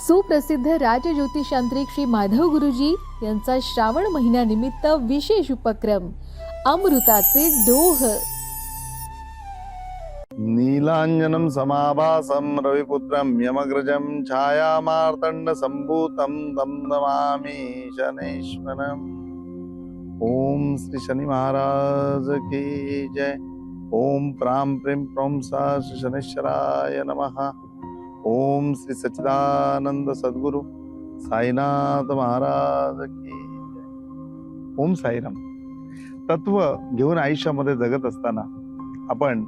सुप्रसिद्ध राजज्योतिषांत्रिक श्री माधव गुरुजी यांचा श्रावण महिन्यानिमित्त विशेष उपक्रम अमृताचे डोह. नीलाञ्जनं समाभासं रविपुत्रं यमग्रजं छायामार्तण्डसम्भूतं तं नमामि शनैश्वरम् ॐ श्री शनि महाराज की जय। ॐ प्रां प्रीं प्रौं सा श्री शनैश्वराय नमः। ओम श्री सच्चिदानंद सद्गुरु साईनाथ महाराज की ओम साईराम. तत्व घेऊन आयुष्यामध्ये जगत असताना आपण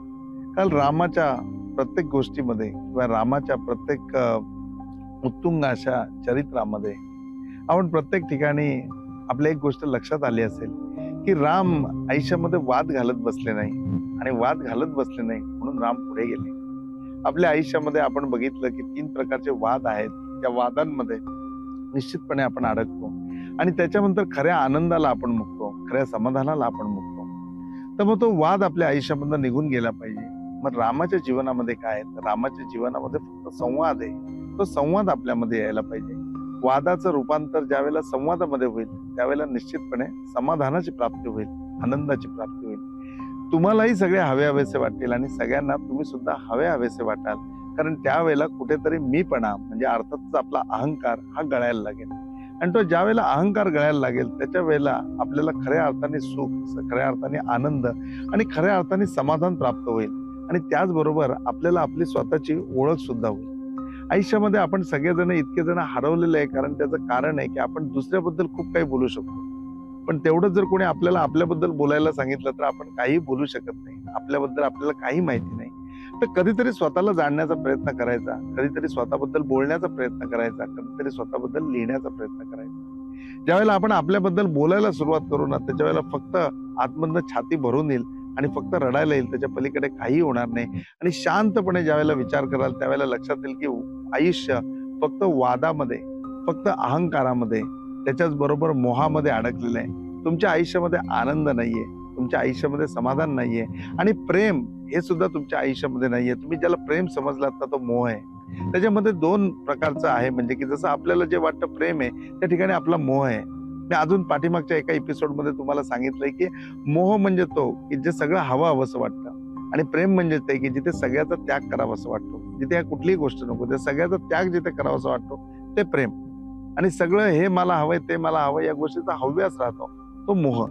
काल रामाच्या प्रत्येक गोष्टीमध्ये किंवा रामाच्या प्रत्येक उत्तुंग अशा चरित्रामध्ये आपण प्रत्येक ठिकाणी आपल्या एक गोष्ट लक्षात आली असेल की राम आयुष्यामध्ये वाद घालत बसले नाही आणि वाद घालत बसले नाही म्हणून राम पुढे गेले. आपल्या आयुष्यामध्ये आपण बघितलं की तीन प्रकारचे वाद आहेत. त्या वादांमध्ये निश्चितपणे आपण अडकतो. आणि त्याच्यानंतर खऱ्या आनंदाला आपण मुकतो. खऱ्या समाधानाला आपण मुकतो. तर मग तो वाद आपल्या आयुष्यामधनं निघून गेला पाहिजे. मग रामाच्या जीवनामध्ये काय आहे? तर रामाच्या जीवनामध्ये फक्त संवाद आहे. तो संवाद आपल्यामध्ये यायला पाहिजे. वादाचं रूपांतर ज्यावेळेला संवादामध्ये होईल त्यावेळेला निश्चितपणे समाधानाची प्राप्ती होईल आनंदाची प्राप्ती होईल. तुम्हालाही सगळे हवे हवेसे वाटतील आणि सगळ्यांना तुम्ही सुद्धा हवे हवेसे वाटाल. कारण त्यावेळेला कुठेतरी मीपणा म्हणजे अर्थातच आपला अहंकार हा गळायला लागेल. आणि तो ज्या वेळेला अहंकार गळायला लागेल त्याच्या वेळेला आपल्याला खऱ्या अर्थाने सुख खऱ्या अर्थाने आनंद आणि खऱ्या अर्थाने समाधान प्राप्त होईल. आणि त्याचबरोबर आपल्याला आपली स्वतःची ओळख सुद्धा होईल. आयुष्यामध्ये आपण सगळेजण इतके जण हरवलेले आहे कारण त्याचं कारण आहे की आपण दुसऱ्याबद्दल खूप काही बोलू शकतो. पण तेवढं जर कोणी आपल्याला आपल्याबद्दल बोलायला सांगितलं तर आपण काही बोलू शकत नाही. आपल्याबद्दल आपल्याला काही माहिती नाही. तर कधीतरी स्वतःला जाणण्याचा प्रयत्न करायचा कधीतरी स्वतःबद्दल बोलण्याचा प्रयत्न करायचा कधीतरी स्वतःबद्दल लिहिण्याचा प्रयत्न करायचा. ज्यावेळेला आपण आपल्याबद्दल बोलायला सुरुवात करू ना त्याच्या वेळेला फक्त आतमधनं छाती भरून येईल आणि फक्त रडायला येईल त्याच्या पलीकडे काही होणार नाही. आणि शांतपणे ज्यावेळेला विचार कराल त्यावेळेला लक्षात येईल की आयुष्य फक्त वादामध्ये फक्त अहंकारामध्ये त्याच्याच बरोबर मोहामध्ये अडकलेलं आहे. तुमच्या आयुष्यामध्ये आनंद नाहीये. तुमच्या आयुष्यामध्ये समाधान नाहीये. आणि प्रेम हे सुद्धा तुमच्या आयुष्यामध्ये नाहीये. तुम्ही ज्याला प्रेम समजलात ना तो मोह आहे. त्याच्यामध्ये दोन प्रकारचं आहे. म्हणजे की जसं आपल्याला जे वाटतं प्रेम आहे त्या ठिकाणी आपला मोह आहे. मी अजून पाठीमागच्या एका एपिसोडमध्ये तुम्हाला सांगितलंय की मोह म्हणजे तो की जे सगळं हवं हवंसं वाटतं. आणि प्रेम म्हणजे ते की जिथे सगळ्याचा त्याग करावासा वाटतो. जिथे या कुठलीही गोष्ट नको त्या सगळ्याचा त्याग जिथे करावासा वाटतो ते प्रेम. आणि सगळं हे मला हवंय ते मला हवं या गोष्टीचा हव्यास राहतो. तो मोह.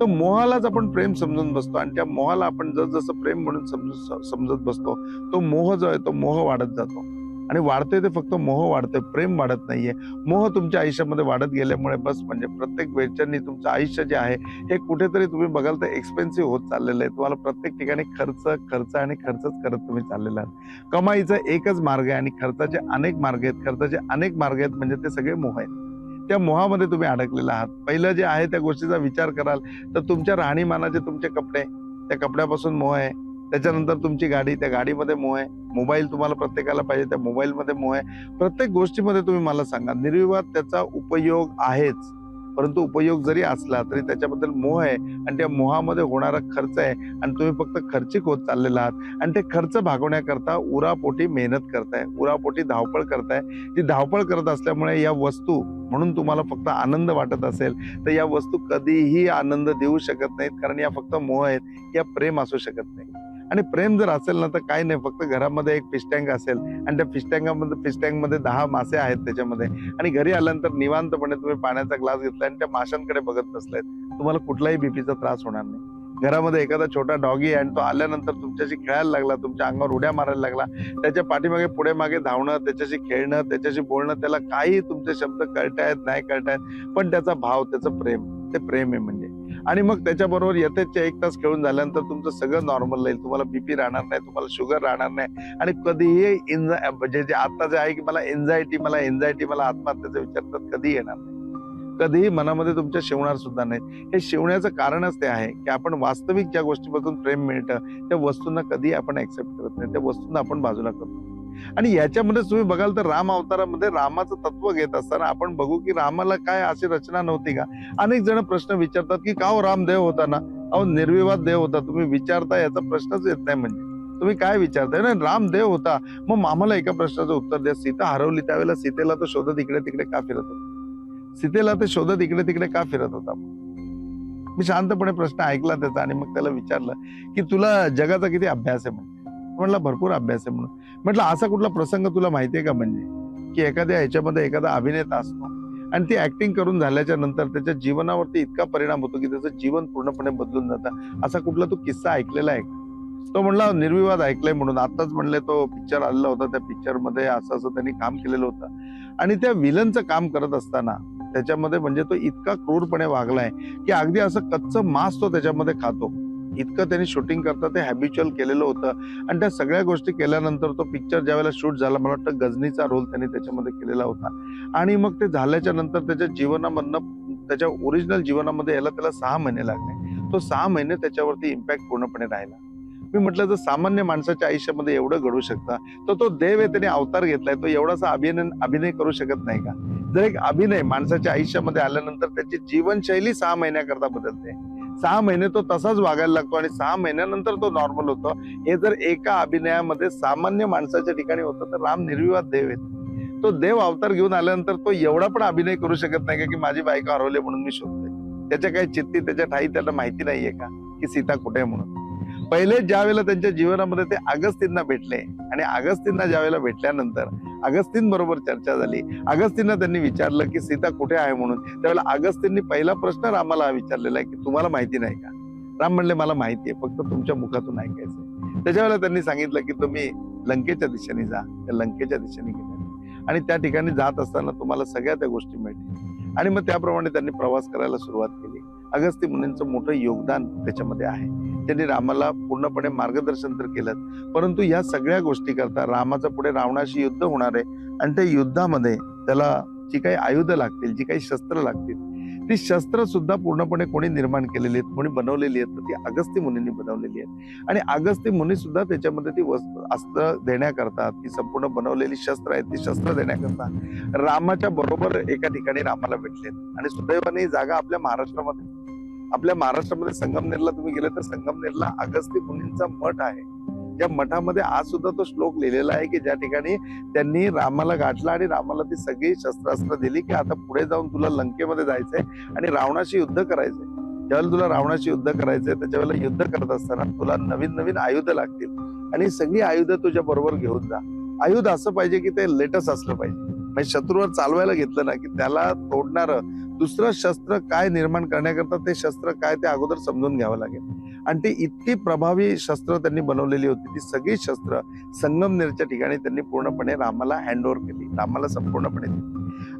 तर मोहालाच आपण प्रेम समजून बसतो आणि त्या मोहाला आपण जसजसं प्रेम म्हणून समजू समजत बसतो तो मोह जो आहे तो मोह वाढत जातो. आणि वाढते ते फक्त मोह वाढतोय प्रेम वाढत नाहीये. मोह तुमच्या आयुष्यामध्ये वाढत गेल्यामुळे बस म्हणजे प्रत्येक वेळच्यांनी तुमचं आयुष्य जे आहे हे कुठेतरी तुम्ही बघाल तर एक्सपेन्सिव्ह होत चाललेलं आहे. तुम्हाला प्रत्येक ठिकाणी खर्च खर्च आणि खर्चच करत तुम्ही चाललेला आहात. कमाईचा एकच मार्ग आहे आणि खर्चाचे अनेक मार्ग आहेत. खर्चाचे अनेक मार्ग आहेत म्हणजे ते सगळे मोह आहेत. त्या मोहामध्ये तुम्ही अडकलेला आहात. पहिलं जे आहे त्या गोष्टीचा विचार कराल तर तुमच्या राहणीमानाचे तुमचे कपडे त्या कपड्यापासून मोह आहे. त्याच्यानंतर तुमची गाडी त्या गाडीमध्ये मोह आहे. मोबाईल तुम्हाला प्रत्येकाला पाहिजे त्या मोबाईलमध्ये मोह आहे. प्रत्येक गोष्टीमध्ये तुम्ही मला सांगा. निर्विवाद त्याचा उपयोग आहेच. परंतु उपयोग जरी असला तरी त्याच्याबद्दल मोह आहे आणि त्या मोहामध्ये होणारा खर्च आहे आणि तुम्ही फक्त खर्चिक होत चाललेला आहात. आणि ते खर्च भागवण्याकरता उरापोटी मेहनत करताय. उरापोटी धावपळ करताय. ती धावपळ करत असल्यामुळे या वस्तू म्हणून तुम्हाला फक्त आनंद वाटत असेल तर या वस्तू कधीही आनंद देऊ शकत नाहीत. कारण या फक्त मोह आहेत. या प्रेम असू शकत नाही. आणि प्रेम जर असेल ना तर काय नाही. फक्त घरामध्ये एक फिश टँक असेल आणि त्या फिश टँकामध्ये फिश टँकमध्ये दहा मासे आहेत त्याच्यामध्ये. आणि घरी आल्यानंतर निवांतपणे तुम्ही पाण्याचा ग्लास घेतला आणि त्या माशांकडे बघत बसलाय तुम्हाला कुठलाही बीपीचा त्रास होणार नाही. घरामध्ये एखादा छोटा डॉगी आहे आणि तो आल्यानंतर तुमच्याशी खेळायला लागला तुमच्या अंगावर उड्या मारायला लागला त्याच्या पाठीमागे पुढे मागे धावणं त्याच्याशी खेळणं त्याच्याशी बोलणं त्याला काही तुमचे शब्द कळतायत नाही कळतायत पण त्याचा भाव त्याचं प्रेम ते प्रेम आहे म्हणजे. आणि मग त्याच्याबरोबर यथेच एक तास खेळून झाल्यानंतर तुमचं सगळं नॉर्मल राहील. तुम्हाला बीपी राहणार नाही तुम्हाला शुगर राहणार नाही आणि कधीही एन्झाय म्हणजे जे आता जे आहे की मला एन्झायटी मला एन्झायटी मला आत्महत्याचे विचारतात कधी येणार नाही. कधीही मनामध्ये तुमच्या शिवणार सुद्धा नाही. हे शिवण्याचं कारणच ते आहे की आपण वास्तविक ज्या गोष्टीपासून प्रेम मिळतं त्या वस्तूंना कधी आपण ऍक्सेप्ट करत नाही. त्या वस्तूंना आपण बाजूला करतो आणि याच्यामध्ये तुम्ही बघाल तर राम अवतारामध्ये रामाचं तत्व घेत असताना आपण बघू की रामाला काय अशी रचना नव्हती का? अनेक जण प्रश्न विचारतात की का हो राम देव होता ना? अहो निर्विवाद देव होता. तुम्ही विचारता याचा प्रश्नच येत नाही म्हणजे. तुम्ही काय विचारताय? ना राम देव होता. मग आम्हाला एका प्रश्नाचं उत्तर द्या. सीता हरवली त्यावेळेला सीतेला तो शोधत इकडे तिकडे का फिरत होता? सीतेला ते शोधत इकडे तिकडे का फिरत होता? मी शांतपणे प्रश्न ऐकला त्याचा आणि मग त्याला विचारलं की तुला जगाचा किती अभ्यास आहे म्हणजे म्हटलं भरपूर अभ्यास आहे म्हणून. म्हटलं असा कुठला प्रसंग तुला माहितीये का म्हणजे? की एखाद्या ह्याच्यामध्ये एखादा अभिनेता असतो आणि ती ऍक्टिंग करून झाल्याच्यानंतर त्याच्या जीवनावरती इतका परिणाम होतो की त्याचं जीवन पूर्णपणे बदलून जातं. असा कुठला तू किस्सा ऐकलेला आहे तो म्हणला निर्विवाद ऐकलाय म्हणून. आताच म्हणले तो पिक्चर आलेला होता. त्या पिक्चरमध्ये असं असं त्यांनी काम केलेलं होतं. आणि त्या विलनचं काम करत असताना त्याच्यामध्ये म्हणजे तो इतका क्रूरपणे वागलाय की अगदी असं कच्चं मांस तो त्याच्यामध्ये खातो. इतकं त्यांनी शूटिंग करता ते हॅबिच्युअल केलेलं होतं. आणि त्या सगळ्या गोष्टी केल्यानंतर तो पिक्चर ज्यावेळेला शूट झाला मला वाटतं गजनीचा रोल त्यांनी त्याच्यामध्ये केलेला होता. आणि मग ते झाल्याच्यानंतर त्याच्या जीवनामधनं त्याच्या ओरिजिनल जीवनामध्ये याला त्याला सहा महिने लागले. तो सहा महिने त्याच्यावरती इम्पॅक्ट पूर्णपणे राहिला. मी म्हटलं जर सामान्य माणसाच्या आयुष्यामध्ये एवढं घडू शकतं तर तो देव आहे त्याने अवतार घेतलाय तो एवढासा अभिनय अभिनय करू शकत नाही का? जर एक अभिनय माणसाच्या आयुष्यामध्ये आल्यानंतर त्याची जीवनशैली सहा महिन्याकरता बदलते. सहा महिने तो तसाच वागायला लागतो आणि सहा महिन्यानंतर तो नॉर्मल होतो. हे जर एका अभिनयामध्ये सामान्य माणसाच्या ठिकाणी होतं तर राम निर्विवाद देव आहे तो देव अवतार घेऊन आल्यानंतर तो एवढा पण अभिनय करू शकत नाही का की माझी बायको हरवली म्हणून मी शोधते त्याच्या काही चित्ती त्याच्या ठाई त्याला माहिती नाहीये का की सीता कुठे आहे म्हणून. पहिले ज्या वेळेला त्यांच्या जीवनामध्ये ते अगस्तींना भेटले आणि अगस्तींना ज्या वेळेला भेटल्यानंतर अगस्तीन बरोबर चर्चा झाली. अगस्तींना त्यांनी विचारलं की सीता कुठे आहे म्हणून? त्यावेळेला अगस्तींनी पहिला प्रश्न रामाला विचारलेला आहे की तुम्हाला माहिती नाही का? राम म्हणले मला माहिती आहे फक्त तुमच्या मुखातून ऐकायचं त्याच्यावेळेला त्यांनी सांगितलं की तुम्ही लंकेच्या दिशेने जा. त्या लंकेच्या दिशेने गेले आणि त्या ठिकाणी जात असताना तुम्हाला सगळ्या त्या गोष्टी मिळतील. आणि मग त्याप्रमाणे त्यांनी प्रवास करायला सुरुवात केली. अगस्ती मुनींचं मोठं योगदान त्याच्यामध्ये आहे. त्यांनी रामाला पूर्णपणे मार्गदर्शन तर केलं परंतु या सगळ्या गोष्टी करता रामाचं पुढे रावणाशी युद्ध होणार आहे आणि त्या युद्धामध्ये त्याला जी काही आयुध लागतील जी काही शस्त्र लागतील ती शस्त्र सुद्धा पूर्णपणे कोणी निर्माण केलेली आहेत कोणी बनवलेली आहेत तर ती अगस्ती मुनींनी बनवलेली आहेत. आणि अगस्ती मुनी सुद्धा त्याच्यामध्ये ती वस्त्र अस्त्र देण्याकरता ती संपूर्ण बनवलेली शस्त्र आहेत ती शस्त्र देण्याकरता रामाच्या बरोबर एका ठिकाणी रामाला भेटलेत. आणि सुदैवाने ही जागा आपल्या महाराष्ट्रामध्ये आपल्या महाराष्ट्रामध्ये संगमनेरला तुम्ही गेले तर संगमनेरला अगस्ती मुनींचा मठ आहे. त्या मठामध्ये आज सुद्धा तो श्लोक लिहिलेला आहे की ज्या ठिकाणी त्यांनी रामाला गाठला आणि रामाला ती सगळी शस्त्रास्त्र दिली की आता पुढे जाऊन तुला लंकेमध्ये जायचंय आणि रावणाशी युद्ध करायचंय. ज्यावेळेला तुला रावणाशी युद्ध करायचंय त्याच्यावेळेला युद्ध करत असताना तुला नवीन नवीन आयुध लागतील. आणि सगळी आयुध तुझ्या बरोबर घेऊन जा. आयुध असं पाहिजे की ते लेटस असलं पाहिजे. म्हणजे शत्रूवर चालवायला घेतलं ना की त्याला तोडणारं दुसरं शस्त्र काय निर्माण करण्याकरता ते शस्त्र काय ते अगोदर समजून घ्यावं लागेल. आणि ती इतकी प्रभावी शस्त्र त्यांनी बनवलेली होती ती सगळी शस्त्र संगमनेरच्या ठिकाणी त्यांनी पूर्णपणे रामाला हँडओव्हर केली रामाला संपूर्णपणे दिली.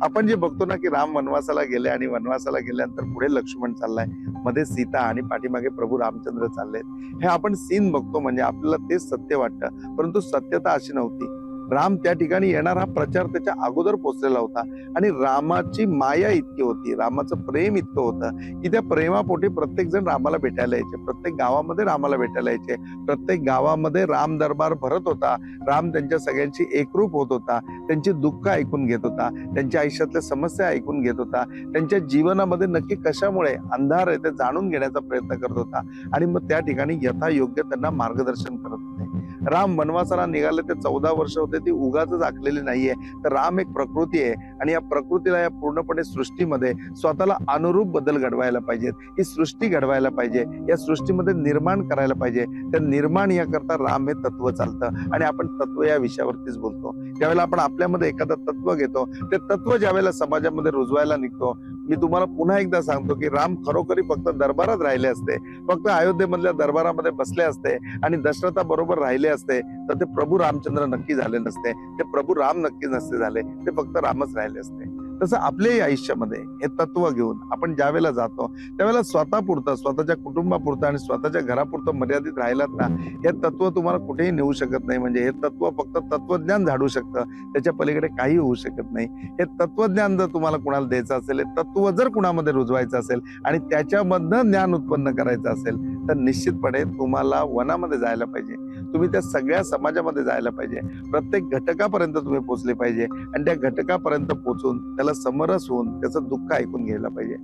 आपण जे बघतो ना की राम वनवासाला गेले आणि वनवासाला गेल्यानंतर पुढे लक्ष्मण चाललायमध्ये सीता आणि पाठीमागे प्रभू रामचंद्र चाललेत. हे आपण सीन बघतो म्हणजे आपल्याला तेच सत्य वाटतं परंतु सत्यता अशी नव्हती. राम त्या ठिकाणी येणार हा प्रचार त्याच्या अगोदर पोचलेला होता. आणि रामाची माया इतकी होती रामाचं प्रेम इतकं होतं की त्या प्रेमापोटी प्रत्येक जण रामाला भेटायला यायचे. प्रत्येक गावामध्ये रामाला भेटायला यायचे. प्रत्येक गावामध्ये राम दरबार भरत होता. राम त्यांच्या सगळ्यांशी एकरूप होत होता. त्यांची दुःख ऐकून घेत होता. त्यांच्या आयुष्यातल्या समस्या ऐकून घेत होता. त्यांच्या जीवनामध्ये नक्की कशामुळे अंधार आहे ते जाणून घेण्याचा प्रयत्न करत होता. आणि मग त्या ठिकाणी यथायोग्य त्यांना मार्गदर्शन करत होते. राम वनवासाला निघाले ते चौदा वर्ष होते ती उगाच आखलेली नाहीये. तर राम एक प्रकृती आहे आणि या प्रकृतीला या पूर्णपणे सृष्टीमध्ये स्वतःला अनुरूप बदल घडवायला पाहिजेत. ही सृष्टी घडवायला पाहिजे या सृष्टीमध्ये निर्माण करायला पाहिजे. तर निर्माण याकरता राम हे तत्व चालतं आणि आपण तत्व या विषयावरतीच बोलतो. ज्यावेळेला आपण आपल्यामध्ये एखादं तत्व घेतो ते तत्व ज्यावेळेला समाजामध्ये रुजवायला निघतो मी तुम्हाला पुन्हा एकदा सांगतो की राम खरोखरी फक्त दरबारात राहिले असते फक्त अयोध्येमधल्या दरबारामध्ये बसले असते आणि दशरथा बरोबर राहिले असते तर ते प्रभू रामचंद्र नक्की झाले नसते ते प्रभू राम नक्की नसते झाले ते फक्त रामच राहिले असते. तसं आपल्याही आयुष्यामध्ये हे तत्व घेऊन आपण ज्यावेळेला जातो त्यावेळेला स्वतःपुरतं स्वतःच्या कुटुंबापुरतं आणि स्वतःच्या घरापुरतं मर्यादित राहिलात ना हे तत्व तुम्हाला कुठेही नेऊ शकत नाही. म्हणजे हे तत्व फक्त तत्वज्ञान झाडू शकतं. त्याच्या पलीकडे काही होऊ शकत नाही. हे तत्वज्ञान जर तुम्हाला कुणाला द्यायचं असेल हे तत्व जर कुणामध्ये रुजवायचं असेल आणि त्याच्यामधनं ज्ञान उत्पन्न करायचं असेल तर निश्चितपणे तुम्हाला वनामध्ये जायला पाहिजे. तुम्ही त्या सगळ्या समाजामध्ये जायला पाहिजे. प्रत्येक घटकापर्यंत तुम्ही पोचले पाहिजे. आणि त्या घटकापर्यंत पोचून त्याला समरस होऊन त्याचं दुःख ऐकून घ्यायला पाहिजे.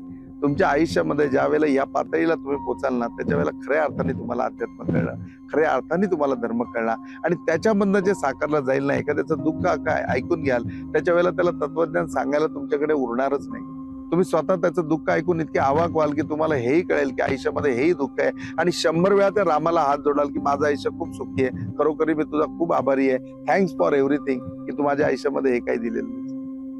तुमच्या आयुष्यामध्ये ज्या वेळेला या पातळीला तुम्ही पोचाल ना त्याच्या वेळेला खऱ्या अर्थाने तुम्हाला अध्यात्म कळलं. खऱ्या अर्थाने तुम्हाला धर्म कळला. आणि त्याच्यामधनं जे साकारलं जाईल ना एखाद्याचं दुःख काय ऐकून घ्याल त्याच्या वेळेला त्याला तत्वज्ञान सांगायला तुमच्याकडे उरणारच नाही. तुम्ही स्वतः त्याचं दुःख ऐकून इतके आवाक व्हाल की तुम्हाला हेही कळेल की आयुष्यामध्ये हेही दुःख आहे. आणि शंभर वेळा त्या रामाला हात जोडाल की माझं आयुष्य खूप सुखी आहे. खरोखरी मी तुझा खूप आभारी आहे. थँक्स फॉर एव्हरीथिंग की तू माझ्या आयुष्यामध्ये हे काही दिलेलं नाही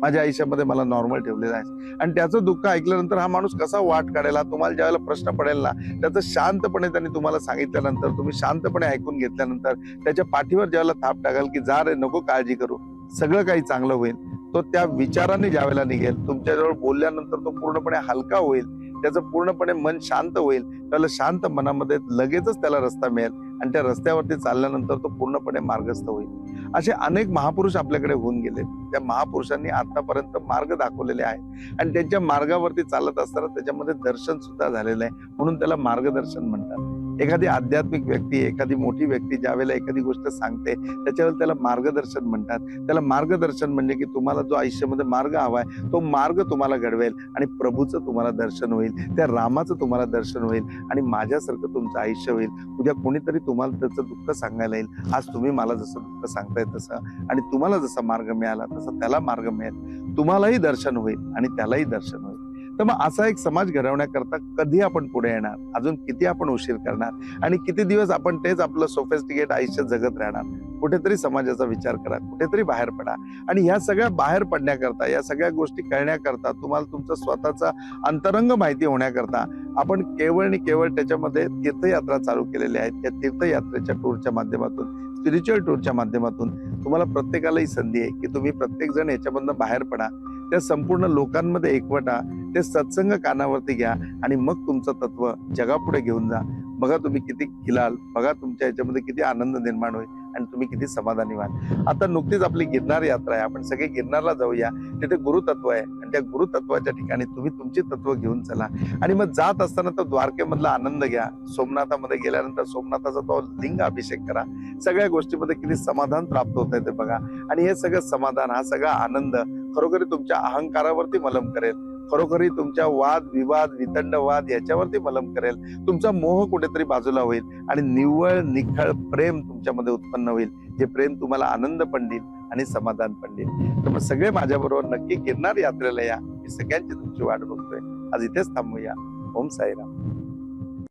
माझ्या आयुष्यामध्ये मला नॉर्मल ठेवलेलं आहे आणि त्याचं दुःख ऐकल्यानंतर हा माणूस कसा वाट काढेल हा तुम्हाला ज्यावेळेला प्रश्न पडेल ना त्याचं शांतपणे त्यांनी तुम्हाला सांगितल्यानंतर तुम्ही शांतपणे ऐकून घेतल्यानंतर त्याच्या पाठीवर ज्यावेळेला थाप टाकाल की जा रे नको काळजी करू. सगळं काही चांगलं होईल. तो त्या विचाराने ज्यावेळेला निघेल. तुमच्याजवळ बोलल्यानंतर तो पूर्णपणे हलका होईल. त्याचं पूर्णपणे मन शांत होईल. त्याला शांत मनामध्ये लगेचच त्याला रस्ता मिळेल. आणि त्या रस्त्यावरती चालल्यानंतर तो पूर्णपणे मार्गस्थ होईल. असे अनेक महापुरुष आपल्याकडे होऊन गेले. त्या महापुरुषांनी आतापर्यंत मार्ग दाखवलेले आहे आणि त्यांच्या मार्गावरती चालत असताना त्याच्यामध्ये दर्शन सुद्धा झालेलं आहे. म्हणून त्याला मार्गदर्शन म्हणतात. एखादी आध्यात्मिक व्यक्ती एखादी मोठी व्यक्ती ज्यावेळेला एखादी गोष्ट सांगते त्याच्यावर त्याला मार्गदर्शन म्हणतात. त्याला मार्गदर्शन म्हणजे की तुम्हाला जो आयुष्यामध्ये मार्ग हवाय तो मार्ग तुम्हाला घडवेल आणि प्रभूचं तुम्हाला दर्शन होईल त्या रामाचं तुम्हाला दर्शन होईल आणि माझ्यासारखं तुमचं आयुष्य होईल. उद्या कोणीतरी तुम्हाला त्याचं दुःख सांगायला येईल. आज तुम्ही मला जसं दुःख सांगताय तसं आणि तुम्हाला जसा मार्ग मिळाला तसा त्याला मार्ग मिळेल. तुम्हालाही दर्शन होईल आणि त्यालाही दर्शन होईल. तर मग असा एक समाज घडवण्याकरता कधी आपण पुढे येणार? अजून किती आपण उशीर करणार? आणि किती दिवस आपण तेच आपलं सोफेस्टिकेट आयुष्य जगत राहणार? कुठेतरी समाजाचा विचार करा कुठेतरी बाहेर पडा. आणि ह्या सगळ्या बाहेर पडण्याकरता या सगळ्या गोष्टी कळण्याकरता तुम्हाला तुमचा स्वतःचा अंतरंग माहिती होण्याकरता आपण केवळ आणि केवळ त्याच्यामध्ये तीर्थयात्रा चालू केलेल्या आहेत. त्या तीर्थयात्रेच्या टूरच्या माध्यमातून स्पिरिच्युअल टूरच्या माध्यमातून तुम्हाला प्रत्येकाला ही संधी आहे की तुम्ही प्रत्येक जण याच्यामधनं बाहेर पडा. त्या संपूर्ण लोकांमध्ये एकवटा ते सत्संग कानावरती घ्या आणि मग तुमचं तत्व जगापुढे घेऊन जा. बघा तुम्ही किती खिलाल बघा तुमच्या याच्यामध्ये किती आनंद निर्माण होईल आणि तुम्ही किती समाधानी व्हाल. आता नुकतीच आपली गिरनार यात्रा आहे. आपण सगळे गिरनारला जाऊया. तिथे गुरुतत्व आहे आणि त्या गुरुतत्वाच्या ठिकाणी तुम्ही तुमची तत्व घेऊन चला. आणि मग जात असताना तो द्वारकेमधला आनंद घ्या. सोमनाथामध्ये गेल्यानंतर सोमनाथाचा तो लिंग अभिषेक करा. सगळ्या गोष्टीमध्ये किती समाधान प्राप्त होत आहे ते बघा. आणि हे सगळं समाधान हा सगळा आनंद खरोखरी तुमच्या अहंकारावरती मलम करेल. खरोखरी तुमच्या वाद विवाद वितंडवाद याच्यावरती मलम करेल. तुमचा मोह कुठेतरी बाजूला होईल आणि निव्वळ निखळ प्रेम तुमच्यामध्ये उत्पन्न होईल. जे प्रेम तुम्हाला आनंद पण देईल आणि समाधान पण देईल. तर मग सगळे माझ्याबरोबर नक्की गिरणार यात्रेला या. मी सगळ्यांची तुमची वाट बघतोय. आज इथेच थांबूया. ओम साईराम.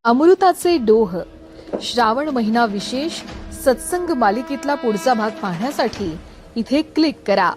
अमृताचे डोह. श्रावण महिना विशेष. सत्संग मालिकेतला पुढचा भाग पाहण्यासाठी इथे क्लिक करा.